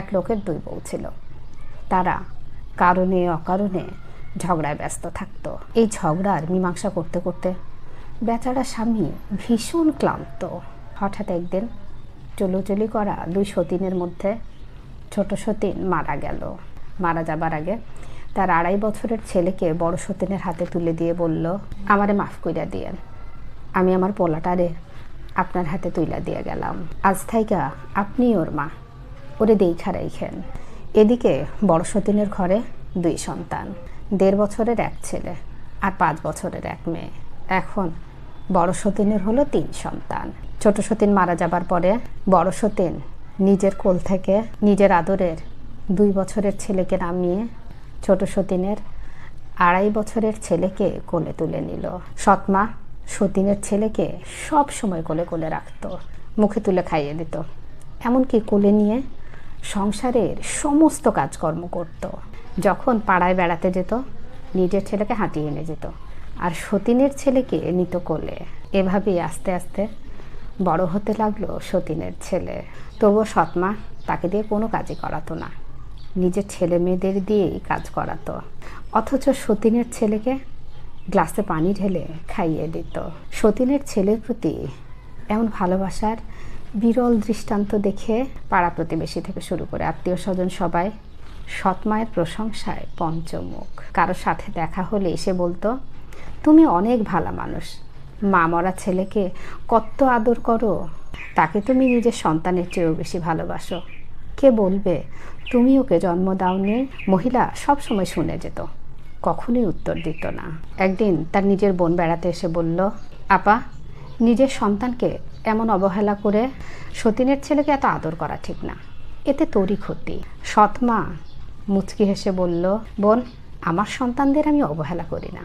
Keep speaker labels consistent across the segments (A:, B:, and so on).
A: এক লোকের দুই বউ ছিল। তারা কারণে অকারণে ঝগড়ায় ব্যস্ত থাকতো। এই ঝগড়ার মীমাংসা করতে করতে বেচারা স্বামী ভীষণ ক্লান্ত। হঠাৎ একদিন চলোচলি করা দুই সতীনের মধ্যে ছোট সতীন মারা গেল। মারা যাবার আগে তার আড়াই বছরের ছেলেকে বড় সতীনের হাতে তুলে দিয়ে বলল, আমারে মাফ কইরা দিয়েন। আমি আমার পোলাটারে আপনার হাতে তুইলা দিয়ে গেলাম। আজ থাইকা আপনি ওর মা। ওরে দেখা রাইখেন এদিকে বড় সতীনের ঘরে দুই সন্তান, দেড় বছরের এক ছেলে আর পাঁচ বছরের এক মেয়ে। এখন বড় সতীনের হলো তিন সন্তান। ছোট সতীন মারা যাবার পরে বড় সতীন নিজের কোল থেকে নিজের আদরের দুই বছরের ছেলেকে নামিয়ে ছোট সতীনের আড়াই বছরের ছেলেকে কোলে তুলে নিল। সৎমা সতীনের ছেলেকে সব সময় কোলে কোলে রাখত, মুখে তুলে খাইয়ে দিত। এমনকি কোলে নিয়ে সংসারের সমস্ত কাজকর্ম করত। যখন পাড়ায় বেড়াতে যেত, নিজের ছেলেকে হাঁটিয়ে এনে যেত আর সতীনের ছেলেকে নিত কোলে। এভাবেই আস্তে আস্তে বড় হতে লাগল সতীনের ছেলে। তবুও সৎমা তাকে দিয়ে কোনো কাজই করাতো না। নিজের ছেলে মেয়েদের দিয়েই কাজ করাতো। অথচ সতীনের ছেলেকে গ্লাসে পানি ঢেলে খাইয়ে দিত। সতীনের ছেলের প্রতি এমন ভালোবাসার বিরল দৃষ্টান্ত দেখে পাড়া প্রতিবেশী থেকে শুরু করে আত্মীয় স্বজন সবাই সৎমায়ের প্রশংসায় পঞ্চমুখ। কারোর সাথে দেখা হলে এসে বলতো, তুমি অনেক ভালো মানুষ। মা মরা ছেলেকে কত আদর করো। তাকে তুমি নিজের সন্তানের চেয়েও বেশি ভালোবাসো। কে বলবে, তুমি ওকে জন্ম দাওনি? মহিলা সবসময় শুনে যেত। কখনোই উত্তর দিত না। একদিন তার নিজের বোন বেড়াতে এসে বলল, আপা নিজের সন্তানকে এমন অবহেলা করে সতীনের ছেলেকে এত আদর করা ঠিক না। এতে তোরই ক্ষতি। সৎমা মুচকি হেসে বলল, বোন, আমার সন্তানদের আমি অবহেলা করি না।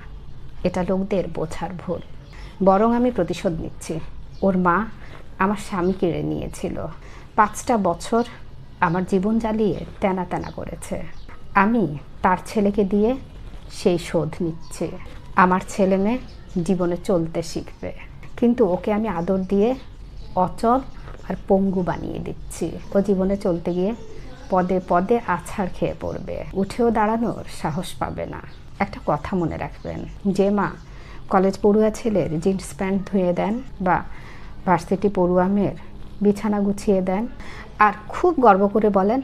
A: এটা লোকদের বোঝার ভুল। বরং আমি প্রতিশোধ নিচ্ছি। ওর মা আমার স্বামী কেড়ে নিয়েছিল। পাঁচটা বছর আমার জীবন জ্বালিয়ে তেনা তেনা করেছে। আমি তার ছেলেকে দিয়ে সেই শোধ নিচ্ছে। আমার ছেলে মেয়ে জীবনে চলতে শিখবে। কিন্তু ওকে আমি আদর দিয়ে অচল আর পঙ্গু বানিয়ে দিচ্ছি। ও জীবনে চলতে গিয়ে পদে পদে আছাড় খেয়ে পড়বে। উঠেও দাঁড়ানোর সাহস পাবে না। একটা কথা মনে রাখবেন, যে মা কলেজ পড়ুয়া ছেলের জিন্স প্যান্ট ধুয়ে দেন বা ভার্সিটি পড়ুয়া মেয়ের বিছানা গুছিয়ে দেন আর খুব গর্ব করে বলেন,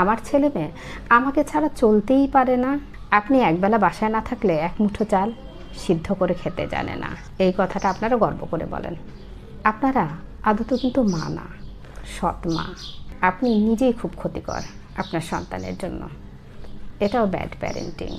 A: আমার ছেলে মেয়ে আমাকে ছাড়া চলতেই পারে না। আপনি একবেলা বাসায় না থাকলে এক মুঠো চাল সিদ্ধ করে খেতে জানে না। এই কথাটা আপনারা গর্ব করে বলেন। আপনারা আদত কিন্তু মা না, সৎ মা। আপনি নিজেই খুব ক্ষতিকর আপনার সন্তানের জন্য। এটাও ব্যাড প্যারেন্টিং